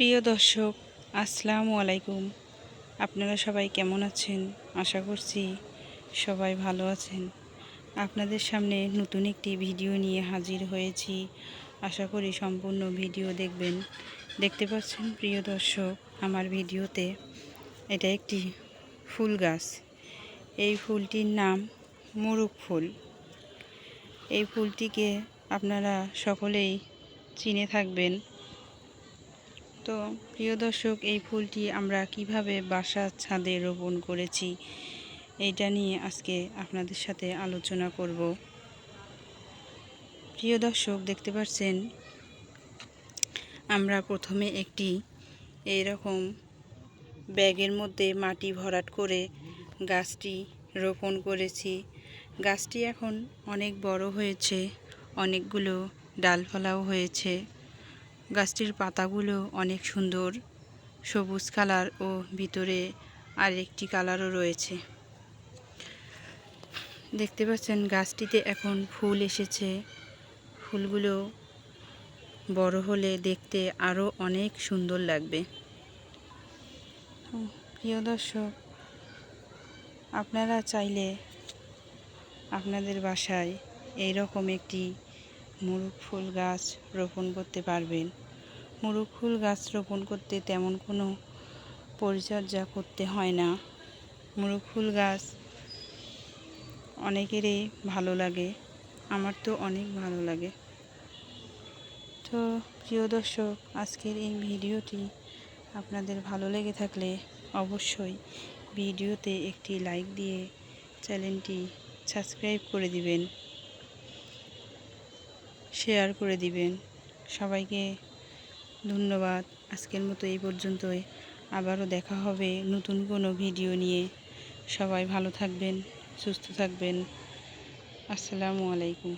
প্রিয় দর্শক, আসসালামু আলাইকুম। আপনারা সবাই কেমন আছেন? আশা করছি সবাই ভালো আছেন। আপনাদের সামনে নতুন একটি ভিডিও নিয়ে হাজির হয়েছি। আশা করি সম্পূর্ণ ভিডিও দেখবেন। দেখতে পাচ্ছেন, প্রিয় দর্শক, আমার ভিডিওতে এটা একটি ফুল গাছ। এই ফুলটির নাম মোরগ ফুল। এই ফুলটিকে আপনারা সকলেই চিনে থাকবেন। তো প্রিয় দর্শক, এই ফুলটি আমরা কীভাবে বাসার ছাদে রোপণ করেছি, এইটা নিয়ে আজকে আপনাদের সাথে আলোচনা করব। প্রিয় দর্শক, দেখতে পাচ্ছেন, আমরা প্রথমে একটি এইরকম ব্যাগের মধ্যে মাটি ভরাট করে গাছটি রোপণ করেছি। গাছটি এখন অনেক বড় হয়েছে, অনেকগুলো ডালপালাও হয়েছে। গাছটির পাতাগুলো অনেক সুন্দর, সবুজ কালার ও ভিতরে আরেকটি কালারও রয়েছে। দেখতে পাচ্ছেন গাছটিতে এখন ফুল এসেছে। ফুলগুলো বড় হলে দেখতে আরও অনেক সুন্দর লাগবে। প্রিয় দর্শক, আপনারা চাইলে আপনাদের বাসায় এই রকম একটি মুরুগ, ফুল গাছ রোপণ করতে পারবেন। মুরুগ, ফুল গাছ রোপণ করতে তেমন কোনো পরিচর্যা করতে হয় না। মুরুগ, ফুল গাছ অনেকেরই ভালো লাগে, আমার তো অনেক ভালো লাগে। তো প্রিয় দর্শক, আজকের এই ভিডিওটি আপনাদের ভালো লেগে থাকলে অবশ্যই ভিডিওতে একটি লাইক দিয়ে চ্যানেলটি সাবস্ক্রাইব করে দিবেন। শেয়ার করে দিবেন। সবাইকে ধন্যবাদ। আজকের মতো এই পর্যন্তই। আবারও দেখা হবে নতুন কোনো ভিডিও নিয়ে। সবাই ভালো থাকবেন, সুস্থ থাকবেন। আসসালামু আলাইকুম।